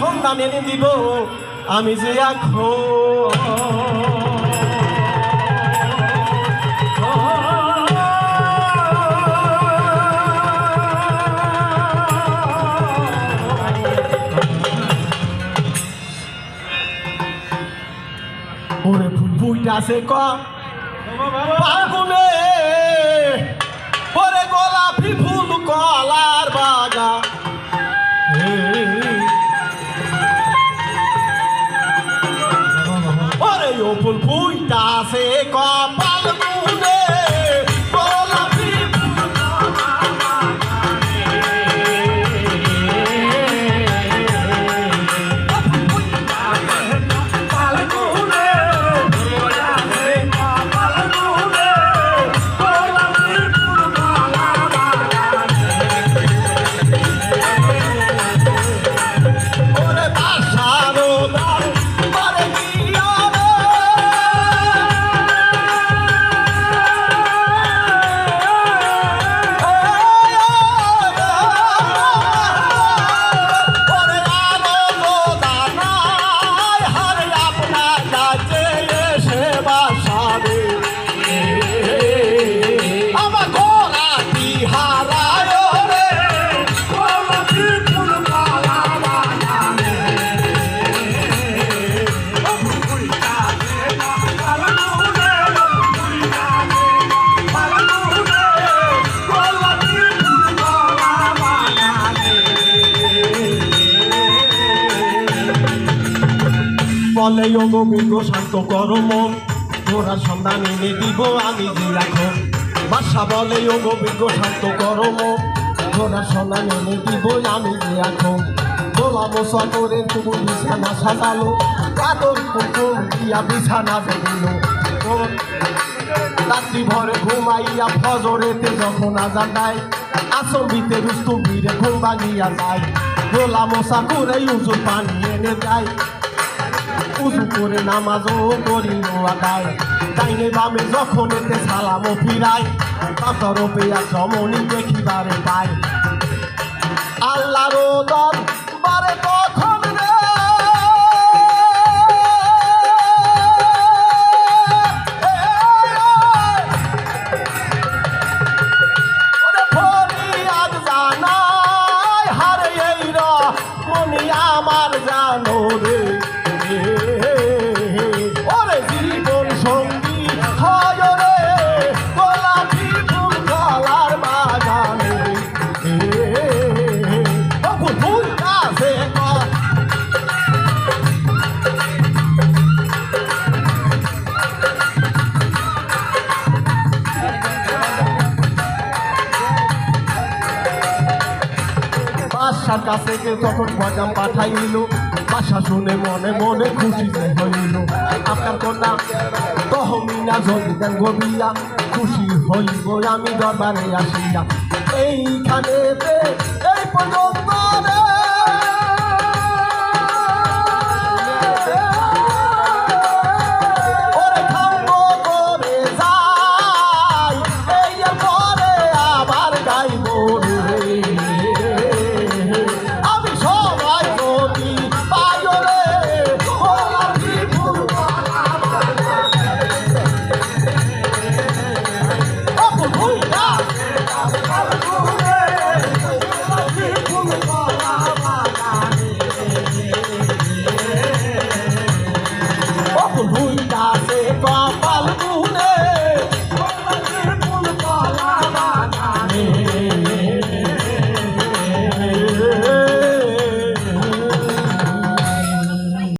সন্ধান এনে দিব আমি যে এখন। ওরে ফুল বুইটা আছে ক? ফুল বুইটা আছে ক বলে, ও শান্ত কর মন। তোরা সন্ধান এনে দিব, আমি এখন বাসা বলে, ও শান্ত কর মন। তোরা সন্ধান এনে দিব, আমি এখন তোলা মশা করে তুমি বিছানা সাজালো। কাদর কুকুর দিয়া বিছানা দিল রাত্রি ভরে ঘুমাইয়া ফজরেতে যখন আজান দেয় আসবিতে রুস্তু বীরে ঘুম ভাঙিয়া যায়। গোলা মশা করে উজু পানি এনে যায় উজু করে নামাজও করিল আদায়। ডাইনে বামে যখন এতে সালামও ফিরায় পাথর পেয়া জমনি দেখিবারে পায় আল্লাহর দর বাসার কাছে তখন বাজা পাঠাইল বাসা শুনে মনে মনে খুশি হইল আপনার কন্যা, তহমিনা যদি গভীরা, খুশি হইব আমি দরবারে আসিয়া। এইখানে এই পর্যন্ত